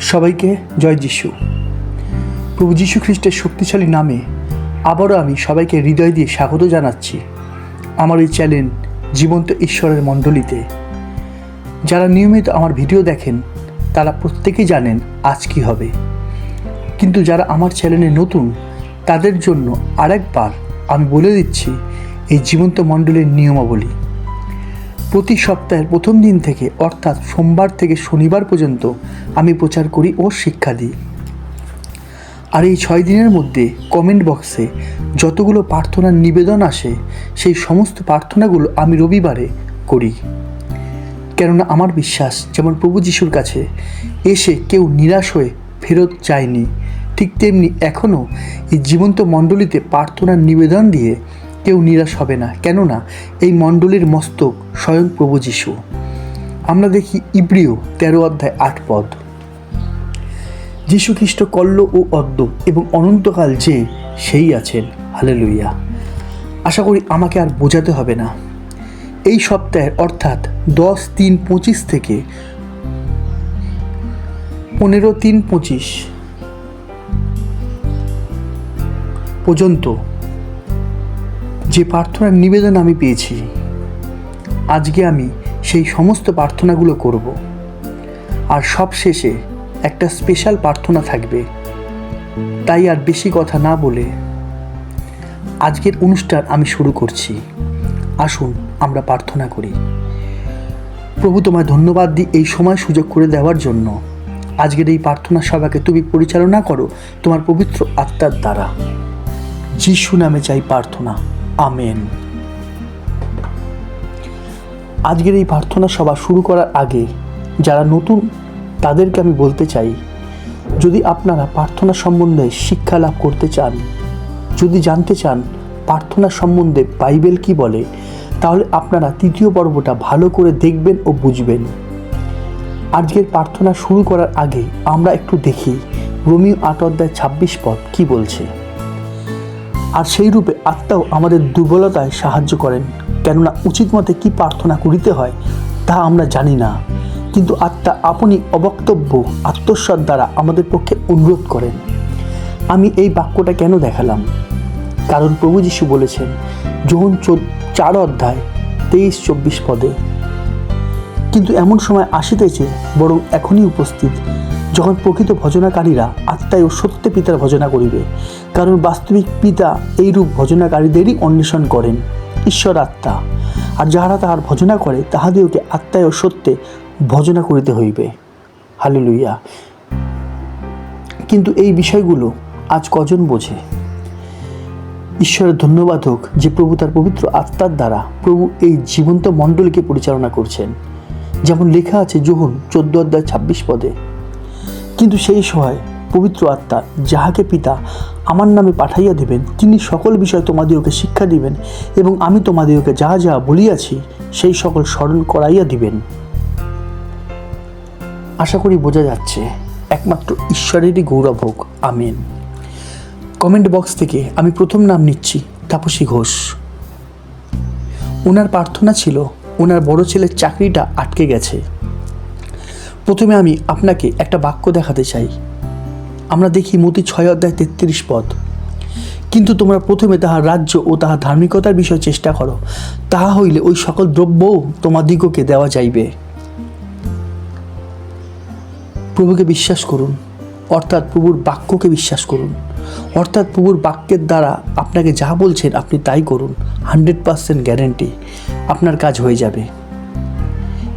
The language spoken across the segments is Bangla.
সবাইকে জয় যিশু। প্রভু যীশু খ্রিস্টের শক্তিশালী নামে আবারও আমি সবাইকে হৃদয় দিয়ে স্বাগত জানাচ্ছি আমার এই চ্যানেল জীবন্ত ঈশ্বরের মণ্ডলীতে। যারা নিয়মিত আমার ভিডিও দেখেন, তারা প্রত্যেকেই জানেন আজ কী হবে। কিন্তু যারা আমার চ্যানেলে নতুন, তাদের জন্য আরেকবার আমি বলে দিচ্ছি এই জীবন্ত মণ্ডলীর নিয়মাবলী। প্রতি সপ্তাহের প্রথম দিন থেকে, অর্থাৎ সোমবার থেকে শনিবার পর্যন্ত, আমি প্রচার করি ও শিক্ষা দিই। আর এই ছয় দিনের মধ্যে কমেন্ট বক্সে যতগুলো প্রার্থনার নিবেদন আসে, সেই সমস্ত প্রার্থনাগুলো আমি রবিবারে করি। কেননা আমার বিশ্বাস, যেমন প্রভু যিশুর কাছে, এসে কেউ নিরাশ হয়ে ফেরত যায়নি, ঠিক তেমনি এখনও এই জীবন্ত মণ্ডলীতে প্রার্থনার নিবেদন দিয়ে কেউ নিরাশ হবে না। কেননা এই মণ্ডলীর মস্তক স্বয়ং প্রভু যিশু। আমরা দেখি ইব্রিয় তেরো অধ্যায় আট পদ। যিশু খ্রিস্ট কল্ল ও অদ্য এবং অনন্তকাল যে সেই আছেন। হালে লইয়া আশা করি আমাকে আর বোঝাতে হবে না। এই সপ্তাহের অর্থাৎ দশ তিন পঁচিশ থেকে পনেরো তিন পঁচিশ পর্যন্ত যে প্রার্থনার নিবেদন আমি পেয়েছি আজকে আমি সেই সমস্ত প্রার্থনাগুলো করব। আর সব শেষে একটা স্পেশাল প্রার্থনা থাকবে। তাই আর বেশি কথা না বলে আজকের অনুষ্ঠান আমি শুরু করছি। আসুন আমরা প্রার্থনা করি। প্রভু তোমায় ধন্যবাদ দিই এই সময় সুযোগ করে দেওয়ার জন্য। আজকের এই প্রার্থনা সভাকে তুমি পরিচালনা করো তোমার পবিত্র আত্মার দ্বারা। যিশু নামে চাই প্রার্থনা। আমেন। আজকের এই প্রার্থনা সভা শুরু করার আগে যারা নতুন, তাদেরকে আমি বলতে চাই, যদি আপনারা প্রার্থনা সম্বন্ধে শিক্ষা লাভ করতে চান, যদি জানতে চান প্রার্থনা সম্বন্ধে বাইবেল কি বলে, তাহলে আপনারা তৃতীয় পর্বটা ভালো করে দেখবেন ও বুঝবেন। আজকের প্রার্থনা শুরু করার আগে আমরা একটু দেখি রোমিও আট অধ্যায় ছাব্বিশ পদ কি বলছে। আর সেই রূপে আত্মাও আমাদের দুর্বলতায় সাহায্য করেন। কেননা উচিত মতে কী প্রার্থনা করিতে হয়, তা আমরা জানি না। কিন্তু আত্মা আপনি অবক্তব্য আত্মস্বর দ্বারা আমাদের পক্ষে অনুরোধ করেন। আমি এই বাক্যটা কেন দেখালাম? কারণ প্রভু যিশু বলেছেন, যখন চার অধ্যায়, তেইশ, চব্বিশ পদে, কিন্তু এমন সময় আসিতেছে, বরং এখনই উপস্থিত, যখন প্রকৃত ভজনাকারীরা আত্মায় ও সত্যে পিতার ভজনা করিবে। কারণ বাস্তবিক পিতা এইরূপ ভজনাকারীদেরই অন্বেষণ করেন। ঈশ্বর আত্মা। আর যাহারা তাহার ভজনা করে তাহাদিওকে আত্মায় ও সত্যে ভজনা করিতে হইবে। হালেলুইয়া কিন্তু এই বিষয়গুলো আজ কজন বোঝে? ঈশ্বরের ধন্যবাদ হোক যে প্রভু তার পবিত্র আত্মার দ্বারা প্রভু এই জীবন্ত মণ্ডলীকে পরিচালনা করছেন। যেমন লেখা আছে যোহন চোদ্দ অধ্যায় ছাব্বিশ পদে। কিন্তু সেই সময় পবিত্র আত্মা, যাহাকে পিতা আমার নামে পাঠাইয়া দিবেন। তিনি সকল বিষয় তোমাদিওকে শিক্ষা দিবেন এবং আমি তোমাদিওকে যা যা বলিয়াছি, সেই সকল স্মরণ করাইয়া দিবেন। আশা করি বোঝা যাচ্ছে, একমাত্র ঈশ্বরেরই গৌরব হোক। আমেন। কমেন্ট বক্স থেকে আমি প্রথম নাম নিচ্ছি, তাপসী ঘোষ। ওনার প্রার্থনা ছিল ওনার বড় ছেলের চাকরিটা আটকে গেছে। প্রথমে আমি আপনাকে একটা বাক্য দেখাতে চাই। আমরা দেখি মতি ছয় অধ্যায় তেত্রিশ পদ। কিন্তু তোমরা প্রথমে তাহার রাজ্য ও তাহার ধার্মিকতার বিষয়ে চেষ্টা করো। তাহা হইলে ওই সকল দ্রব্যও তোমাদিগকে দেওয়া যাইবে। প্রভুকে বিশ্বাস করুন, অর্থাৎ প্রভুর বাক্যকে বিশ্বাস করুন, অর্থাৎ প্রভুর বাক্যের দ্বারা আপনাকে যা বলছেন আপনি তাই করুন, হান্ড্রেড পারসেন্ট গ্যারেন্টি আপনার কাজ হয়ে যাবে।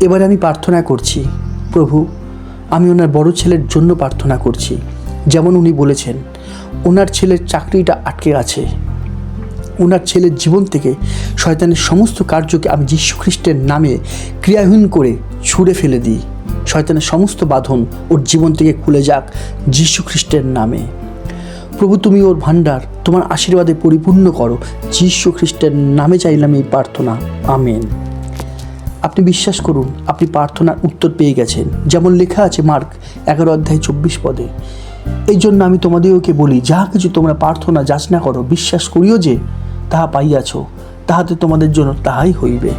এবারে আমি প্রার্থনা করছি, প্রভু, আমি ওনার বড় ছেলের জন্য প্রার্থনা করছি। যেমন উনি বলেছেন ওনার ছেলের চাকরিটা আটকে আছে। ওনার ছেলের জীবন থেকে শয়তানের সমস্ত কার্যকে আমি যীশু খ্রিস্টের নামে ক্রিয়াহীন করে ছুঁড়ে ফেলে দিই। শয়তানের সমস্ত বাঁধন ওর জীবন থেকে খুলে যাক যীশু খ্রিস্টের নামে। প্রভু, তুমি ওর ভাণ্ডার তোমার আশীর্বাদে পরিপূর্ণ করো। যীশু খ্রিস্টের নামে চাইলাম এই প্রার্থনা। আমেন। আপনি বিশ্বাস করুন, আপনি প্রার্থনার উত্তর পেয়ে গেছেন। যেমন লেখা আছে মার্ক এগারো অধ্যায় চব্বিশ পদে এই জন্য আমি তোমাদেরকে বলি যাহা কিছু তোমরা প্রার্থনা, যাচনা করো, বিশ্বাস করিও যে তাহা পাইয়াছ, তাহাতে তোমাদের জন্য তাহাই হইবে।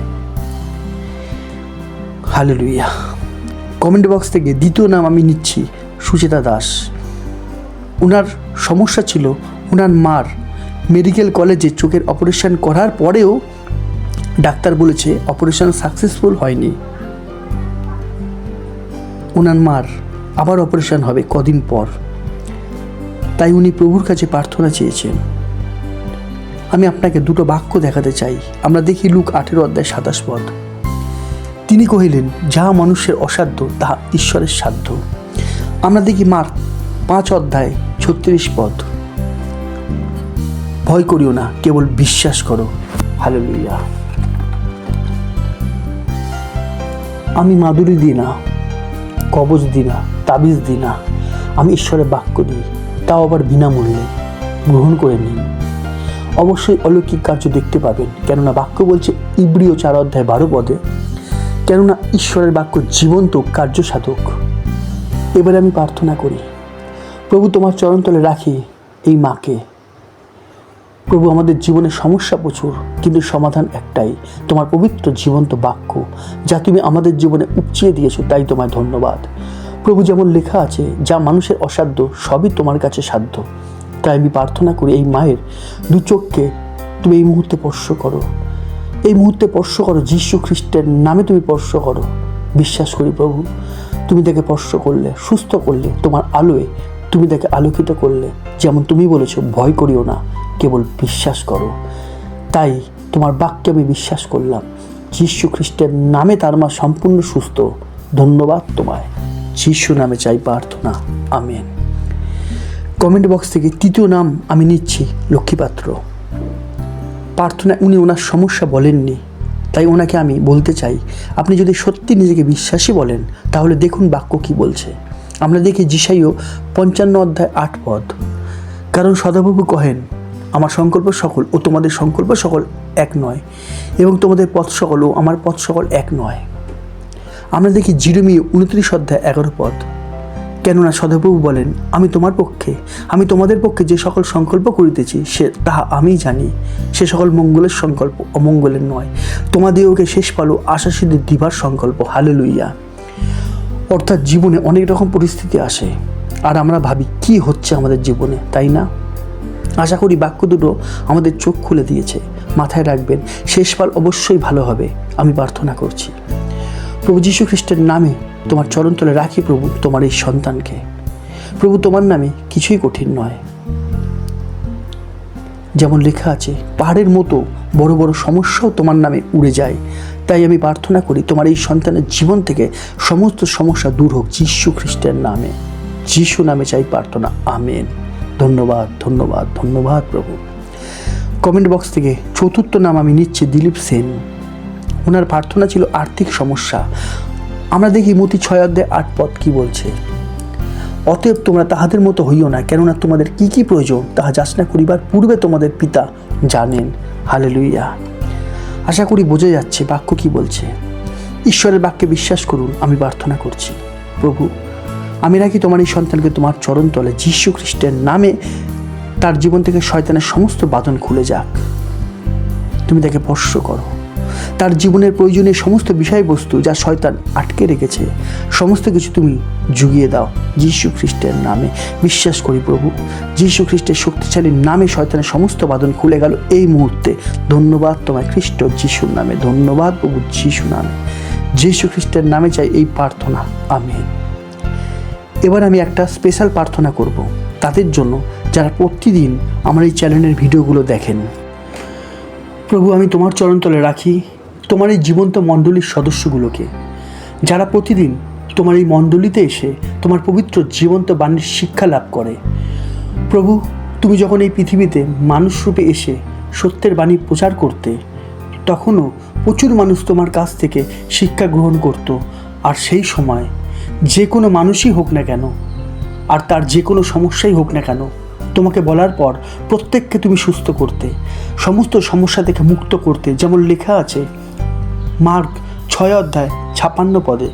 হালেলুইয়া কমেন্ট বক্স থেকে দ্বিতীয় নাম আমি নিচ্ছি, সুচেতা দাস। ওনার সমস্যা ছিল ওনার মার মেডিকেল কলেজে চোখের অপারেশন করার পরেও ডাক্তার বলেছে অপারেশন সাকসেসফুল হয়নি। ওনার মার আবার অপারেশন হবে কদিন পর। তাই উনি প্রভুর কাছে প্রার্থনা চেয়েছেন। আমি আপনাকে দুটো বাক্য দেখাতে চাই। আমরা দেখি লুক আঠেরো অধ্যায় সাতাশ পদ। তিনি কহিলেন যাহা মানুষের অসাধ্য, তাহা ঈশ্বরের সাধ্য। আমরা দেখি মার পাঁচ অধ্যায় ছত্রিশ পদ। ভয় করিও না, কেবল বিশ্বাস করো। হালেলুয়া। আমি মাদুরি দিই না কবচ দিই না তাবিজ দিই না আমি ঈশ্বরের বাক্য দিই। তাও আবার বিনামূল্যে গ্রহণ করে নিন। অবশ্যই অলৌকিক কার্য দেখতে পাবেন, কেননা বাক্য বলছে ইব্রিয় চার অধ্যায় বারো পদে, কেননা ঈশ্বরের বাক্য জীবন্ত কার্য সাধক। এবারে আমি প্রার্থনা করি, প্রভু তোমার চরণতলে রাখি এই মাকে। প্রভু, আমাদের জীবনে সমস্যা প্রচুর, কিন্তু সমাধান একটাই, তোমার পবিত্র জীবন্ত বাক্য, যা তুমি আমাদের জীবনে উপচিয়ে দিয়েছ, তাই তোমায় ধন্যবাদ। প্রভু যেমন লেখা আছে, যা মানুষের অসাধ্য, সবই তোমার কাছে সাধ্য। তাই আমি প্রার্থনা করি, এই মায়ের দু চোখকে তুমি এই মুহূর্তে স্পর্শ করো। এই মুহূর্তে স্পর্শ করো, যীশু খ্রিস্টের নামে তুমি স্পর্শ করো। বিশ্বাস করি প্রভু, তুমি তাকে স্পর্শ করলে, সুস্থ করলে, তোমার আলোয় তুমি তাকে আলোকিত করলে। যেমন তুমি বলেছ, ভয় করিও না, কেবল বিশ্বাস করো। তাই তোমার বাক্যে আমি বিশ্বাস করলাম, যীশু খ্রিস্টের নামে তার মা সম্পূর্ণ সুস্থ। ধন্যবাদ তোমায়। যীশু নামে চাই প্রার্থনা। আমেন। কমেন্ট বক্স থেকে তৃতীয় নাম আমি নিচ্ছি লক্ষ্মীপাত্র প্রার্থনায় উনি ওনার সমস্যা বলেননি, তাই ওনাকে আমি বলতে চাই, আপনি যদি সত্যি নিজেকে বিশ্বাসী বলেন, তাহলে দেখুন বাক্য কি বলছে। আমরা দেখি জিসাইও পঞ্চান্ন অধ্যায় আট পদ। কারণ সদাপ্রভু কহেন, আমার সংকল্প সকল ও তোমাদের সংকল্প সকল এক নয়, এবং তোমাদের পথ সকল ও আমার পথ সকল এক নয়। আমরা দেখি জিরমি উনত্রিশ অধ্যায় এগারো পদ। কেননা সদাপ্রভু বলেন, আমি তোমার পক্ষে, আমি তোমাদের পক্ষে যে সকল সংকল্প করিতেছি, সে, তাহা আমি জানি। সে সকল মঙ্গলের সংকল্প অমঙ্গলের নয়। তোমাদেরকে শেষ পালো আশা সিদ্ধি দিবার সংকল্প। হালে লইয়া অর্থাৎ জীবনে অনেক রকম পরিস্থিতি আসে। আর আমরা ভাবি, কি হচ্ছে আমাদের জীবনে? তাই না? আশা করি বাক্য দুটো আমাদের চোখ খুলে দিয়েছে। মাথায় রাখবেন শেষপাল অবশ্যই ভালো হবে। আমি প্রার্থনা করছি। প্রভু যীশু খ্রিস্টের নামে তোমার চরণতলে রাখি প্রভু তোমার এই সন্তানকে। প্রভু তোমার নামে কিছুই কঠিন নয়। যেমন লেখা আছে, পাহাড়ের মতো বড় বড় সমস্যাও তোমার নামে উড়ে যায়। তাই আমি প্রার্থনা করি তোমার এই সন্তানের জীবন থেকে সমস্ত সমস্যা দূর হোক যীশু খ্রিস্টের নামে। যীশু নামে চাই প্রার্থনা। আমেন। ধন্যবাদ ধন্যবাদ ধন্যবাদ প্রভু। কমেন্ট বক্স থেকে চতুর্থ নাম আমি নিচ্ছি দিলীপ সেন। ওনার প্রার্থনা ছিল আর্থিক সমস্যা। আমরা দেখি মতি ছয় অধ্যায় আট পদ কি বলছে? অতএব তোমরা তাহাদের মতো হইও না, কেননা তোমাদের কি কি প্রয়োজন তাহা যাচনা করিবার পূর্বে তোমাদের পিতা জানেন। হালেলুইয়া আশা করি বোঝা যাচ্ছে বাক্য কি বলছে। ঈশ্বরের বাক্যে বিশ্বাস করুন, আমি প্রার্থনা করছি। প্রভু, আমি নাকি তোমার এই সন্তানকে তোমার চরণ তলে, যীশু খ্রিস্টের নামে তার জীবন থেকে শয়তানের সমস্ত বাঁধন খুলে যাক। তুমি তাকে স্পর্শ করো। তার জীবনের প্রয়োজনীয় সমস্ত বিষয়বস্তু যা শয়তান আটকে রেখেছে, সমস্ত কিছু তুমি জুগিয়ে দাও যীশু খ্রিস্টের নামে। বিশ্বাস করি প্রভু, যীশু খ্রিস্টের শক্তিশালী নামে শয়তানের সমস্ত বাদন খুলে গেল এই মুহূর্তে। ধন্যবাদ তোমায় খ্রিস্ট যিশুর নামে, ধন্যবাদ প্রভু যিশু নামে। যীশু খ্রিস্টের নামে চাই এই প্রার্থনা আমি এবার আমি একটা স্পেশাল প্রার্থনা করব। তাদের জন্য যারা প্রতিদিন আমার এই চ্যানেলের ভিডিওগুলো দেখেন। প্রভু, আমি তোমার চরণতলে রাখি। তোমার এই জীবন্ত মণ্ডলীর সদস্যগুলোকে, যারা প্রতিদিন তোমার এই মণ্ডলীতে এসে তোমার পবিত্র জীবন্ত বাণীর শিক্ষা লাভ করে। প্রভু, তুমি যখন এই পৃথিবীতে মানুষরূপে এসে সত্যের বাণী প্রচার করতে, তখনও প্রচুর মানুষ তোমার কাছ থেকে শিক্ষা গ্রহণ করত। আর সেই সময় যে কোনো মানুষই হোক না কেন, আর তার যে কোনো সমস্যাই হোক না কেন, তোমাকে বলার পর প্রত্যেককে তুমি সুস্থ করতে, সমস্ত সমস্যা থেকে মুক্ত করতে। যেমন লেখা আছে মার্ক ছয় অধ্যায় ছাপান্ন পদে।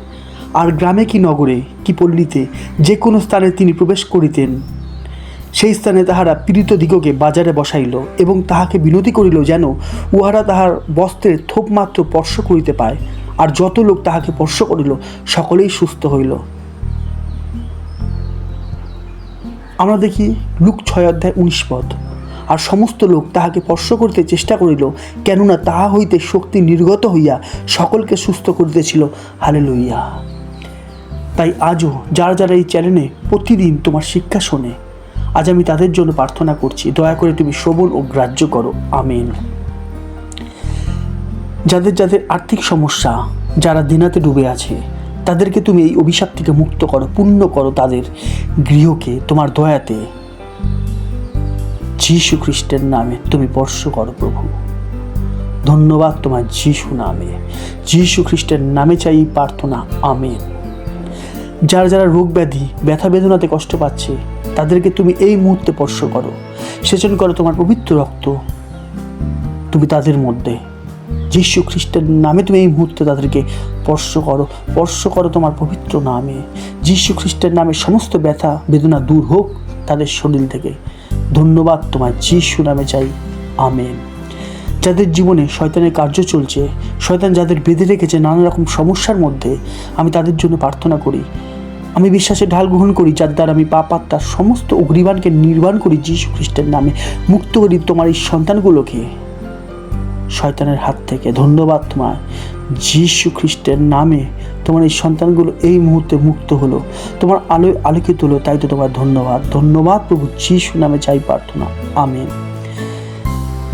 আর গ্রামে কি নগরে কি পল্লীতে যে কোনো স্থানে তিনি প্রবেশ করিতেন। সেই স্থানে তাহারা পীড়িত দিগকে বাজারে বসাইল এবং তাহাকে বিনতি করিল যেন উহারা তাহার বস্ত্রের থোপ মাত্র স্পর্শ করিতে পায় আর যত লোক তাহাকে স্পর্শ করিল, সকলেই সুস্থ হইল। আমরা দেখি লুক ছয় অধ্যায় উনিশ পদ। আর সমস্ত লোক তাহাকে স্পর্শ করিতে চেষ্টা করিল, কেননা তাহা হইতে শক্তি নির্গত হইয়া সকলকে সুস্থ করিতেছিল। হালে লইয়া তাই আজও যারা যারা এই চ্যানেলে প্রতিদিন তোমার শিক্ষা শোনে, আজ আমি তাদের জন্য প্রার্থনা করছি, দয়া করে তুমি শ্রবণ ও গ্রাহ্য করো। আমিন। যাদের যাদের আর্থিক সমস্যা, যারা দিনাতে ডুবে আছে, তাদেরকে তুমি এই অভিশাপ থেকে মুক্ত করো, পূর্ণ করো তাদের গৃহকে, তোমার দয়াতে। যীশু খ্রিস্টের নামে তুমি স্পর্শ করো, প্রভু। ধন্যবাদ তোমার যীশু নামে। যীশু খ্রিস্টের নামে চাই প্রার্থনা। আমেন। যারা যারা রোগ ব্যাধি, ব্যথা বেদনাতে কষ্ট পাচ্ছে, তাদেরকে তুমি এই মুহূর্তে স্পর্শ করো। সেচন করো তোমার পবিত্র রক্ত। তুমি তাদের মধ্যে। যীশু খ্রিস্টের নামে তুমি এই মুহূর্তে তাদেরকে স্পর্শ করো। স্পর্শ করো তোমার পবিত্র নামে। যীশু খ্রিস্টের নামে সমস্ত ব্যথা, বেদনা দূর হোক তাদের শরীর থেকে। ধন্যবাদ, তোমায় যীশু নামে চাই। আমেন। যাদের জীবনে শয়তানের কার্য চলছে, শয়তান যাদের বেঁধে রেখেছে নানা রকম সমস্যার মধ্যে, আমি তাদের জন্য প্রার্থনা করি। আমি বিশ্বাসের ঢাল গ্রহণ করি, যার দ্বারা আমি পাপ আত্মার সমস্ত অগ্নিবাণকে নির্বাণ করি যীশু খ্রিস্টের নামে, মুক্ত করি তোমার এই সন্তানগুলোকে। শয়তানের হাত থেকে ধন্যবাদ তোমার যীশু খ্রিস্টের নামে তোমার এই সন্তানগুলো এই মুহূর্তে মুক্ত হলো। তোমার আলোয় আলোকিত হলো, তাই তো তোমার ধন্যবাদ। ধন্যবাদ প্রভু যীশু নামে চাই প্রার্থনা। আমেন।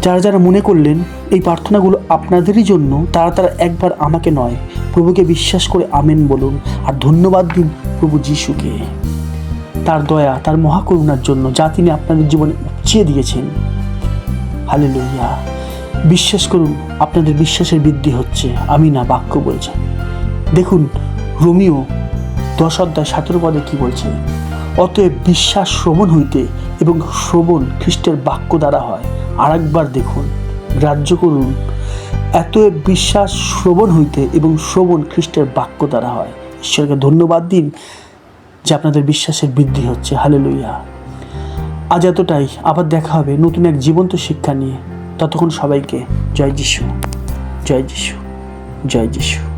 যারা যারা মনে করলেন এই প্রার্থনাগুলো আপনাদেরই জন্য, তারা তারা একবার আমাকে নয়, প্রভুকে বিশ্বাস করে আমেন বলুন আর ধন্যবাদ দিন প্রভু যিশুকে। তার দয়া, তার মহাকরুণার জন্য যা তিনি আপনাদের জীবনে উপচিয়ে দিয়েছেন। হালে লইয়া বিশ্বাস করুন, আপনাদের বিশ্বাসের বৃদ্ধি হচ্ছে। আমি না বাক্য বলছে। দেখুন, রোমিও দশ অধ্যায় সতেরো পদে কি বলছে অতএব বিশ্বাস শ্রবণ হইতে এবং শ্রবণ খ্রিস্টের বাক্য দ্বারা হয়। আর একবার দেখুন, গ্রাহ্য করুন। এতএব বিশ্বাস শ্রবণ হইতে এবং শ্রবণ খ্রিস্টের বাক্য দ্বারা হয়। ঈশ্বরকে ধন্যবাদ দিন যে আপনাদের বিশ্বাসের বৃদ্ধি হচ্ছে। হালে লইয়া আজ এতটাই। আবার দেখা হবে নতুন এক জীবন্ত শিক্ষা নিয়ে। ততক্ষণ সবাইকে জয় যিশু। জয় যিশু। জয় যিশু।